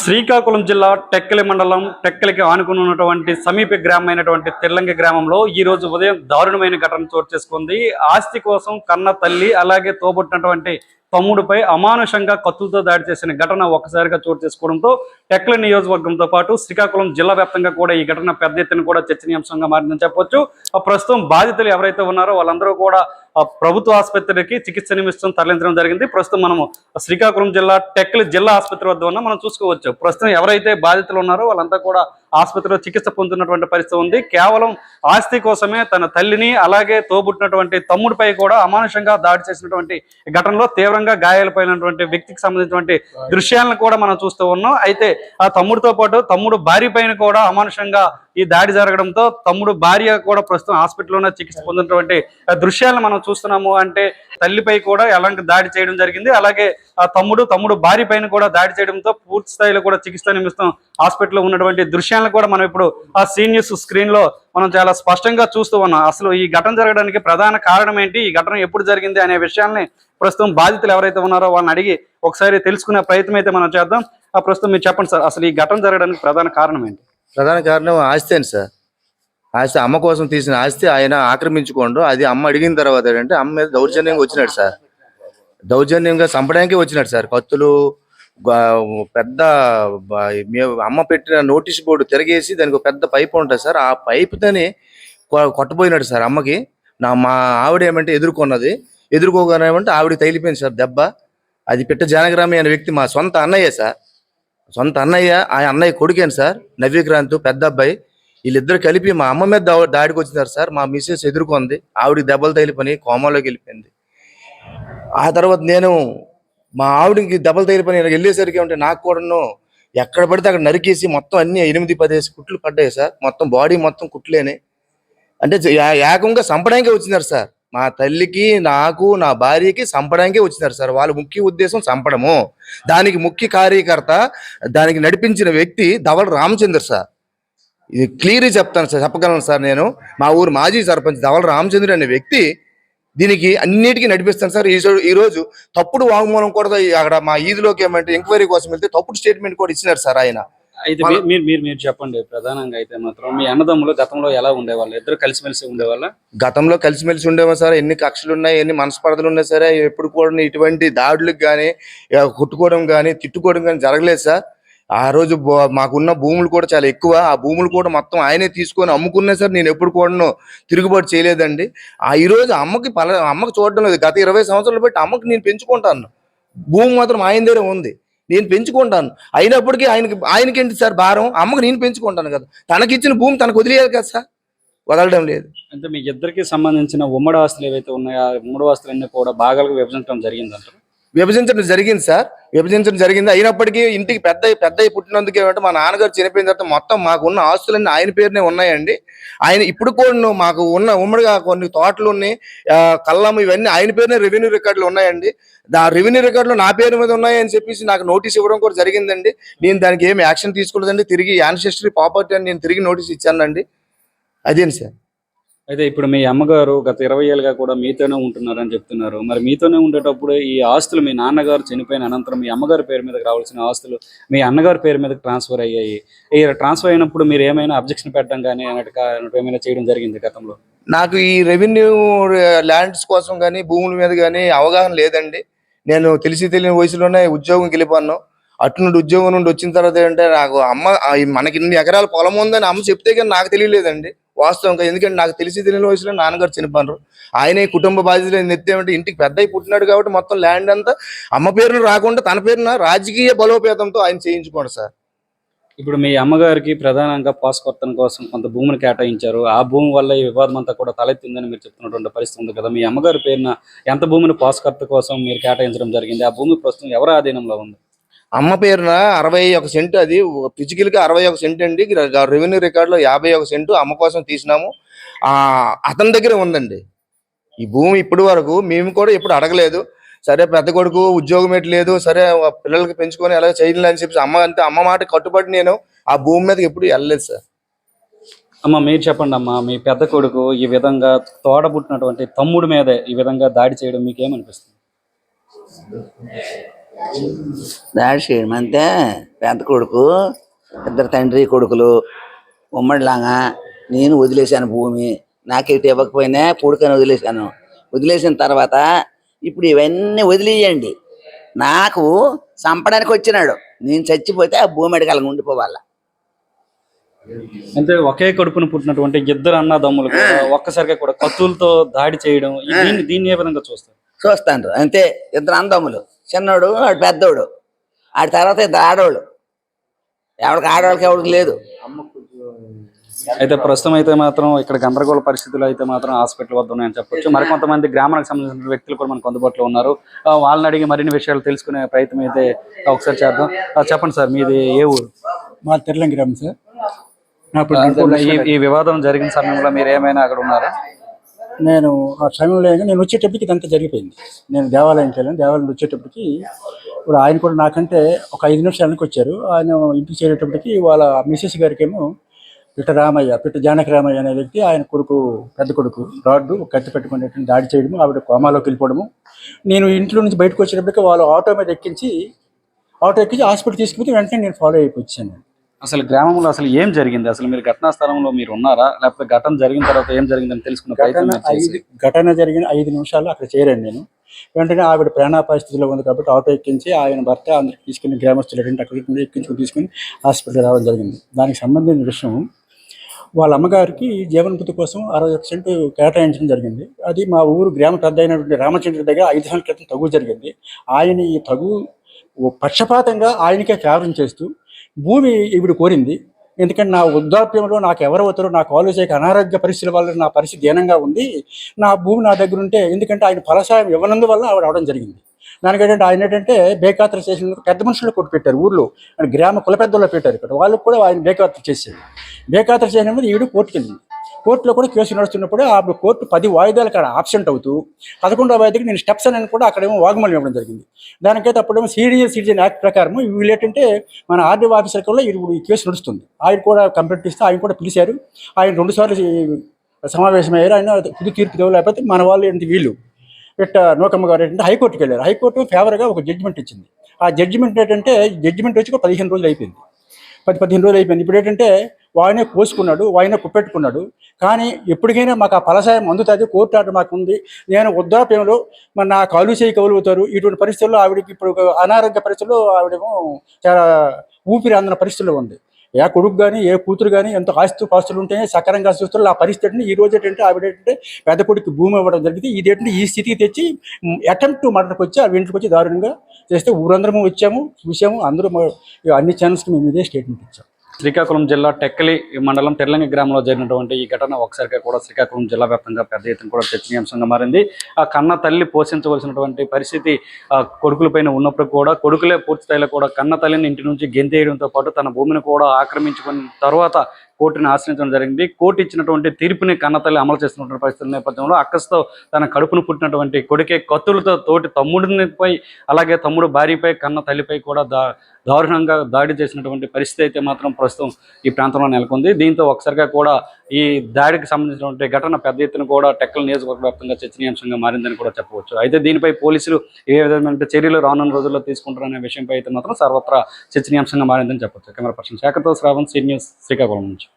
శ్రీకాకుళం జిల్లా టెక్కలి మండలం టెక్కలికి ఆనుకుని ఉన్నటువంటి సమీప గ్రామమైనటువంటి తెల్లంగి గ్రామంలో ఈ రోజు ఉదయం దారుణమైన ఘటన చోటు చేసుకుంది. ఆస్తి కోసం కన్న తల్లి అలాగే తోబుట్టినటువంటి తమ్ముడిపై అమానుషంగా కత్తులతో దాడి చేసిన ఘటన ఒక్కసారిగా చోటు చేసుకోవడంతో టెక్కల నియోజకవర్గంతో పాటు శ్రీకాకుళం జిల్లా వ్యాప్తంగా కూడా ఈ ఘటన పెద్ద ఎత్తున కూడా చర్చనీయాంశంగా మారిందని చెప్పొచ్చు. ఆ ప్రస్తుతం బాధితులు ఎవరైతే ఉన్నారో వాళ్ళందరూ కూడా ప్రభుత్వ ఆసుపత్రికి చికిత్స నిమిత్తం తరలించడం జరిగింది. ప్రస్తుతం మనము శ్రీకాకుళం జిల్లా టెక్కలి జిల్లా ఆసుపత్రి వద్ద ఉన్న. మనం చూసుకోవచ్చు. ప్రస్తుతం ఎవరైతే బాధితులు ఉన్నారో వాళ్ళంతా కూడా ఆసుపత్రిలో చికిత్స పొందుతున్నటువంటి పరిస్థితి ఉంది. కేవలం ఆస్తి కోసమే తన తల్లిని అలాగే తోబుట్టినటువంటి తమ్ముడిపై కూడా అమానుషంగా దాడి చేసినటువంటి ఘటనలో తీవ్రంగా గాయాలపైనటువంటి వ్యక్తికి సంబంధించినటువంటి దృశ్యాలను కూడా మనం చూస్తూ ఉన్నాం. అయితే ఆ తమ్ముడితో పాటు తమ్ముడు భార్య పైన కూడా అమానుషంగా ఈ దాడి జరగడంతో తమ్ముడు భార్య కూడా ప్రస్తుతం హాస్పిటల్లోనే చికిత్స పొందినటువంటి దృశ్యాలను మనం చూస్తున్నాము అంటే తల్లిపై కూడా ఎలాంటి దాడి చేయడం జరిగింది. అలాగే ఆ తమ్ముడు తమ్ముడు భార్య పైన కూడా దాడి చేయడంతో పూర్తి స్థాయిలో కూడా చికిత్స నిమిత్తం హాస్పిటల్లో ఉన్నటువంటి దృశ్యాలను కూడా మనం ఇప్పుడు ఆ సీనియర్స్ స్క్రీన్లో మనం చాలా స్పష్టంగా చూస్తూ ఉన్నాం. అసలు ఈ ఘటన జరగడానికి ప్రధాన కారణం ఏంటి? ఈ ఘటన ఎప్పుడు జరిగింది అనే విషయాల్ని ప్రస్తుతం బాధితులు ఎవరైతే ఉన్నారో వాళ్ళని అడిగి ఒకసారి తెలుసుకునే ప్రయత్నం అయితే మనం చేద్దాం. ఆ ప్రస్తుతం మీరు చెప్పండి సార్ అసలు ఈ ఘటన జరగడానికి ప్రధాన కారణం ఏంటి? ప్రధాన కారణం ఆస్తి సార్. ఆస్తి అమ్మ కోసం తీసిన ఆస్తి ఆయన ఆక్రమించుకోండు. అది అమ్మ అడిగిన తర్వాత ఏంటంటే అమ్మ మీద దౌర్జన్యంగా వచ్చినాడు సార్. దౌర్జన్యంగా చంపడానికి వచ్చినాడు సార్. కత్తులు పెద్ద అమ్మ పెట్టిన నోటీస్ బోర్డు తిరగేసి దానికి ఒక పెద్ద పైప్ ఉంటుంది సార్. ఆ పైపుతోని కొట్టబోయినాడు సార్ అమ్మకి. నా మా ఆవిడ ఏమంటే ఎదుర్కొన్నది. ఎదుర్కోగానేమంటే ఆవిడ తగిలిపోయింది సార్ దెబ్బ. అది పిట్ట జానగ్రామి అనే వ్యక్తి మా సొంత అన్నయ్య సార్. సొంత అన్నయ్య ఆ అన్నయ్య కొడుకేను సార్? నవ్యక్రాంత్ పెద్ద అబ్బాయి. వీళ్ళిద్దరు కలిపి మా అమ్మ మీద దాడికి వచ్చినారు సార్. మా మిస్సెస్ ఎదుర్కొంది. ఆవిడ దెబ్బలు తగిలిపోయి కోమాలోకి వెళ్ళిపోయింది. ఆ తర్వాత నేను మా ఆవిడకి దెబ్బలు తగిలిపోయి వెళ్ళేసరికి ఉంటే నాకు కూడాను ఎక్కడ పడితే అక్కడ నరికేసి మొత్తం అన్ని ఎనిమిది పదేసి కుట్లు పడ్డాయి సార్. మొత్తం బాడీ మొత్తం కుట్లేని. అంటే ఏకంగా చంపడానికే వచ్చినారు సార్. మా తల్లికి నాకు నా భార్యకి సంపడానికే వచ్చినారు సార్. వాళ్ళ ముఖ్య ఉద్దేశం చంపడము దానికి ముఖ్య కార్యకర్త దానికి నడిపించిన వ్యక్తి ధవల్ రామచంద్ర సార్. ఇది క్లియర్ చెప్తాను సార్ చెప్పగలను సార్ నేను. మా ఊరు మాజీ సర్పంచ్ ధవల్ రామచంద్ర అనే వ్యక్తి దీనికి అన్నిటికీ నడిపిస్తాను సార్. ఈ రోజు తప్పుడు వాంగ్మూలం కూడా అక్కడ మా ఈదిలోకి ఏమంటే ఎంక్వైరీ కోసం వెళ్తే తప్పుడు స్టేట్మెంట్ కూడా ఇచ్చినారు సార్ ఆయన. అయితే మీరు మీరు మీరు చెప్పండి ప్రధానంగా అయితే మాత్రం. మీ అన్నదమ్ములు గతంలో ఎలా ఉండేవాళ్ళు? ఇద్దరు కలిసిమెలిసి ఉండేవాళ్ళ? గతంలో కలిసిమెలిసి ఉండేవా సార్. ఎన్ని కక్షలు ఉన్నాయి ఎన్ని మనస్పర్ధలు ఉన్నాయి సరే. ఎప్పుడు కూడా ఇటువంటి దాడులకు కానీ కొట్టుకోవడం కానీ తిట్టుకోవడం కానీ జరగలేదు సార్. ఆ రోజు మాకున్న భూములు కూడా చాలా ఎక్కువ. ఆ భూములు కూడా మొత్తం ఆయనే తీసుకొని అమ్ముకున్నా సార్ నేను ఎప్పుడు కూడా తిరుగుబాటు చేయలేదండి. ఆ ఈ రోజు అమ్మకి పల అమ్మకి చూడడం లేదు. గత ఇరవై సంవత్సరాలు బట్టి అమ్మకి నేను పెంచుకుంటాను. భూమి మాత్రం ఆయన దగ్గర ఉంది. నేను పెంచుకుంటాను. అయినప్పటికీ ఆయనకి ఆయనకేంటి సార్ భారం? అమ్మకి నేను పెంచుకుంటాను కదా. తనకిచ్చిన భూమి తనకు వదిలేయాలి కదా సార్? వదలడం లేదు. అంటే మీ ఇద్దరికి సంబంధించిన ఉమ్మడి ఆస్తులు ఏవైతే ఉన్నాయో ఆ ఉమ్మడి ఆస్తులన్నీ కూడా భాగాలుగా విభజించడం జరిగిందంటారు. విభజించడం జరిగింది సార్. విభజించడం జరిగింది. అయినప్పటికీ ఇంటికి పెద్ద పెద్ద పుట్టినందుకు ఏమంటే మా నాన్నగారు చనిపోయిన తర్వాత మొత్తం మాకు ఉన్న ఆస్తులన్నీ ఆయన పేరునే ఉన్నాయండి. ఆయన ఇప్పుడు కూడా మాకు ఉన్న ఉమ్మడిగా కొన్ని తోటలు ఉన్నాయి ఆ, కళ్ళం ఇవన్నీ ఆయన పేరునే రెవెన్యూ రికార్డులు ఉన్నాయండి. ఆ రెవెన్యూ రికార్డులు నా పేరు మీద ఉన్నాయని చెప్పేసి నాకు నోటీస్ ఇవ్వడం కూడా జరిగిందండి. నేను దానికి ఏమి యాక్షన్ తీసుకోలేదండి. తిరిగి యాన్సెస్టరీ ప్రాపర్టీ అని నేను తిరిగి నోటీస్ ఇచ్చానండి. అదేంటి సార్? అయితే ఇప్పుడు మీ అమ్మగారు గత ఇరవై ఏళ్ళుగా కూడా మీతోనే ఉంటున్నారని చెప్తున్నారు. మరి మీతోనే ఉండేటప్పుడు ఈ ఆస్తులు మీ నాన్నగారు చనిపోయిన అనంతరం మీ అమ్మగారి పేరు మీదకి రావాల్సిన ఆస్తులు మీ అన్నగారి పేరు మీదకి ట్రాన్స్ఫర్ అయ్యాయి. ఈ ట్రాన్స్ఫర్ అయినప్పుడు మీరు ఏమైనా అబ్జెక్షన్ పెట్టడం కానీ అన్నట్టు ఏమైనా చేయడం జరిగింది గతంలో? నాకు ఈ రెవెన్యూ ల్యాండ్స్ కోసం కానీ భూముల మీద కానీ అవగాహన లేదండి. నేను తెలిసి తెలియని వయసులోనే ఉద్యోగం గెలిపాను అటు నుండి ఉద్యోగం నుండి వచ్చిన తర్వాత ఏంటంటే నాకు అమ్మ మనకి ఇన్ని ఎకరాల పొలం ఉందని అమ్మ చెప్తే కానీ నాకు తెలియలేదండి. వాస్తవంగా. ఎందుకంటే నాకు తెలిసి తెలియని వయసులో నాన్నగారు చనిపోయినారు. ఆయనే కుటుంబ బాధ్యతలు నెత్తేమంటే ఇంటికి పెద్ద పుట్టినాడు కాబట్టి మొత్తం ల్యాండ్ అంతా అమ్మ పేరున రాకుండా తన పేరున రాజకీయ బలోపేతంతో ఆయన చేయించుకోండి సార్. ఇప్పుడు మీ అమ్మగారికి ప్రధానంగా పాస్కర్తన కోసం కొంత భూమిని కేటాయించారు. ఆ భూమి వల్ల ఈ వివాదం అంతా కూడా తలెత్తిందని మీరు చెప్తున్నటువంటి పరిస్థితి ఉంది కదా. మీ అమ్మగారి పేరున ఎంత భూమిని పాస్కర్త కోసం మీరు కేటాయించడం జరిగింది? ఆ భూమి ప్రస్తుతం ఎవరి ఆధీనంలో ఉంది? అమ్మ పేరున అరవై ఒక సెంటు అది ఫిజికల్గా అరవై ఒక సెంట్ అండి. రెవెన్యూ రికార్డ్లో యాభై ఒక సెంటు అమ్మ కోసం తీసినాము. ఆ అతని దగ్గర ఉందండి. ఈ భూమి ఇప్పటి వరకు మేము కూడా ఇప్పుడు అడగలేదు. సరే పెద్ద కొడుకు ఉద్యోగం ఎటు లేదు సరే పిల్లలకి పెంచుకొని ఎలా చేయాలి అని చెప్పి అమ్మ అంటే అమ్మ మాట కట్టుబడి నేను ఆ భూమి మీదకి ఎప్పుడు వెళ్ళలేదు సార్. అమ్మ మీరు చెప్పండి అమ్మా మీ పెద్ద కొడుకు ఈ విధంగా తోడబుట్టినటువంటి తమ్ముడి మీదే ఈ విధంగా దాడి చేయడం మీకు దాడి చేయడం అంటే పెద్ద కొడుకు ఇద్దరు తండ్రి కొడుకులు ఉమ్మడిలాగా నేను వదిలేశాను భూమి. నాకు ఇటు ఇవ్వకపోయినా కొడుకని వదిలేశాను. వదిలేసిన తర్వాత ఇప్పుడు ఇవన్నీ వదిలేయండి. నాకు చంపడానికి వచ్చినాడు. నేను చచ్చిపోతే ఆ భూమి అడగాలని ఉండిపోవాలా. అంటే ఒకే కడుపున పుట్టినటువంటి ఇద్దరు అన్నదమ్ములు ఒక్కసారిగా కూడా కత్తులతో దాడి చేయడం దీన్ని దీన్ని ఏ విధంగా చూస్తారు? చూస్తాను అంతే ఇద్దరు అందములు. చిన్నోడు ఆడు పెద్దోడు. ఆడి తర్వాత ఇద్దరు ఆడవాళ్ళు ఎవరికి ఆడవాళ్ళకి ఎవరికి లేదు. అయితే ప్రస్తుతం అయితే మాత్రం ఇక్కడ గందరగోళ పరిస్థితులు అయితే మాత్రం హాస్పిటల్ వద్ద ఉన్నాయని చెప్పొచ్చు. మరి కొంతమంది గ్రామానికి సంబంధించిన వ్యక్తులు కూడా మనకు అందుబాటులో ఉన్నారు. వాళ్ళని అడిగి మరిన్ని విషయాలు తెలుసుకునే ప్రయత్నం అయితే ఒకసారి చేద్దాం. చెప్పండి సార్ మీది ఏ ఊరు? మా తిరలం గ్రామం సార్. ఈ వివాదం జరిగిన సమయంలో మీరు ఏమైనా అక్కడ ఉన్నారా? నేను ఆ సమయంలో నేను వచ్చేటప్పటికి ఇదంతా జరిగిపోయింది. నేను దేవాలయంకి వెళ్ళాను. దేవాలయం వచ్చేటప్పటికి ఇప్పుడు ఆయన కూడా నాకంటే ఒక ఐదు నిమిషాలకు వచ్చారు. ఆయన ఇంటికి చేరేటప్పటికి వాళ్ళ మిసెస్ గారికి ఏమో పిట్ట రామయ్య పిట్ట జానకి రామయ్య అనే వ్యక్తి ఆయన కొడుకు పెద్ద కొడుకు రాడ్డు కత్తి పెట్టుకునేటువంటి దాడి చేయడము ఆవిడ కోమాలోకి వెళ్ళిపోవడము. నేను ఇంట్లో నుంచి బయటకు వచ్చేటప్పటికి వాళ్ళు ఆటో మీద ఎక్కించి ఆటో ఎక్కించి హాస్పిటల్ తీసుకుపోతే వెంటనే నేను ఫాలో అయిపోయి వచ్చాను. అసలు గ్రామంలో అసలు ఏం జరిగింది? అసలు మీరు ఘటనా స్థలంలో మీరు ఉన్నారా? లేకపోతే ఘటన జరిగిన తర్వాత ఏం జరిగిందని తెలుసుకున్న ప్రయత్నం? ఐదు ఘటన జరిగిన ఐదు నిమిషాలు అక్కడ చేరాను నేను. వెంటనే ఆవిడ ప్రాణాపాయ స్థితిలో ఉంది కాబట్టి ఆటో ఎక్కించి ఆయన భర్త అందరికి తీసుకుని గ్రామస్తులు ఏంటంటే అక్కడికి ఎక్కించుకుని తీసుకుని హాస్పిటల్ రావడం జరిగింది. దానికి సంబంధించిన విషయం వాళ్ళ అమ్మగారికి జీవనభృతి కోసం అరవై ఒక సెంటు కేటాయించడం జరిగింది. అది మా ఊరు గ్రామ పెద్ద అయినటువంటి రామచంద్ర దగ్గర ఐదు సంవత్సరాల క్రితం తగు జరిగింది. ఆయన ఈ తగు పక్షపాతంగా ఆయనకే ఫేవరం చేస్తూ భూమి ఈవిడ కోరింది. ఎందుకంటే నా వృద్ధాప్యంలో నాకు ఎవరు అవుతారో నాకు ఆలోచన అనారోగ్య పరిస్థితుల వల్ల నా పరిస్థితి దీనంగా ఉంది. నా భూమి నా దగ్గర ఉంటే ఎందుకంటే ఆయన ఫలసాయం ఇవ్వనందువల్ల ఆవిడ అవడం జరిగింది. దానికి ఏంటంటే ఆయన ఏంటంటే బేఖాతరు చేసిన పెద్ద మనుషులు కొట్టు పెట్టారు ఊర్లో. ఆయన గ్రామ కుల పెద్దల్లో పెట్టారు. ఇక్కడ వాళ్ళకు కూడా ఆయన బేఖాతరు చేశారు బేఖాతరు చేయడం మీద ఈవిడ కోర్టుకెళ్ళింది. కోర్టులో కూడా కేసు నడుస్తున్నప్పుడు ఆ కోర్టు పది వాయిదాలు అక్కడ ఆబ్సెంట్ అవుతూ పదకొండవ వాయిదాకి నేను స్టెప్స్ అని కూడా అక్కడేమో వాగ్మూలం ఇవ్వడం జరిగింది. దానికైతే అప్పుడేమో సీనియర్ సిటిజన్ యాక్ట్ ప్రకారం వీళ్ళు ఏంటంటే మన ఆర్డీఓ ఆఫీసర్ కూడా ఇప్పుడు ఈ కేసు నడుస్తుంది. ఆయన కూడా కంప్లైంట్ ఇస్తే ఆయన కూడా పిలిచారు. ఆయన రెండుసార్లు సమావేశమయ్యారు. ఆయన తుది తీర్పు ఇవ్వలేకపోతే మన వాళ్ళు ఏంటి వీళ్ళు? ఇట్ట నూకమ్మ గారు ఏంటంటే హైకోర్టుకి వెళ్ళారు. హైకోర్టు ఫేవర్గా ఒక జడ్జిమెంట్ ఇచ్చింది. ఆ జడ్జిమెంట్ ఏంటంటే జడ్జిమెంట్ వచ్చి ఒక పదిహేను రోజులు అయిపోయింది. పది పదిహేను రోజులు అయిపోయింది. ఇప్పుడు ఏంటంటే వాయినే కోసుకున్నాడు వాయినే కుప్పెట్టుకున్నాడు. కానీ ఎప్పటికైనా మాకు ఆ ఫలసాయం అందుతుంది కోర్టు ఆర్డర్ మాకు ఉంది. నేను వృద్ధాప్యంలో మరి నా కాలు చేయి కవులుతారు ఇటువంటి పరిస్థితుల్లో ఆవిడకి ఇప్పుడు అనారోగ్య పరిస్థితుల్లో ఆవిడేమో చాలా ఊపిరి అందిన పరిస్థితుల్లో ఉంది. ఏ కొడుకు కానీ ఏ కూతురు కానీ ఎంత ఆస్తు పాస్తులు ఉంటే సకరంగా చూస్తున్నారు ఆ పరిస్థితిని ఈ రోజు ఏంటంటే ఆవిడ ఏంటంటే పెద్ద కొడుకు భూమి ఇవ్వడం జరిగింది. ఇది ఏంటంటే ఈ స్థితికి తెచ్చి అటెంప్ట్ మర్డర్కి వచ్చి ఆ ఇంటికి వచ్చి దారుణంగా చేస్తే ఊరందరము వచ్చాము చూసాము అందరూ అన్ని ఛానల్స్కి మేము ఇదే స్టేట్మెంట్ ఇచ్చాము శ్రీకాకుళం జిల్లా టెక్కలి మండలం తెర్లంగి గ్రామంలో జరిగినటువంటి ఈ ఘటన ఒకసారిగా కూడా శ్రీకాకుళం జిల్లా వ్యాప్తంగా పెద్ద ఎత్తున కూడా చర్చనీయాంశంగా మారింది. ఆ కన్న తల్లి పోషించవలసినటువంటి పరిస్థితి ఆ కొడుకులపైన ఉన్నప్పుడు కూడా కొడుకులే పూర్తి స్థాయిలో కూడా కన్న తల్లిని ఇంటి నుంచి గెంతేయడంతో పాటు తన భూమిని కూడా ఆక్రమించుకున్న తర్వాత కోర్టుని ఆశ్రయించడం జరిగింది. కోర్టు ఇచ్చినటువంటి తీర్పుని కన్నతల్లి అమలు చేస్తున్నటువంటి పరిస్థితుల నేపథ్యంలో అక్కస్తో తన కడుపును పుట్టినటువంటి కొడుకే కత్తులతో తోటి తమ్ముడినిపై అలాగే తమ్ముడు భార్యపై కన్న తల్లిపై కూడా దా దారుణంగా దాడి చేసినటువంటి పరిస్థితి అయితే మాత్రం ప్రస్తుతం ఈ ప్రాంతంలో నెలకొంది. దీంతో ఒకసారిగా కూడా ఈ దాడికి సంబంధించినటువంటి ఘటన పెద్ద ఎత్తున కూడా టెక్కల నియోజకవర్గ వ్యాప్తంగా చర్చనీయాంశంగా మారిందని కూడా చెప్పవచ్చు. అయితే దీనిపై పోలీసులు ఏ విధమైన చర్యలు రానున్న రోజుల్లో తీసుకుంటారనే విషయంపై అయితే మాత్రం సర్వత్రా చర్చనీయాంశంగా మారిందని చెప్పవచ్చు కెమెరా పర్సన్ శాఖతో శ్రావణ్ సీ న్యూస్ శ్రీకాకుళం నుంచి.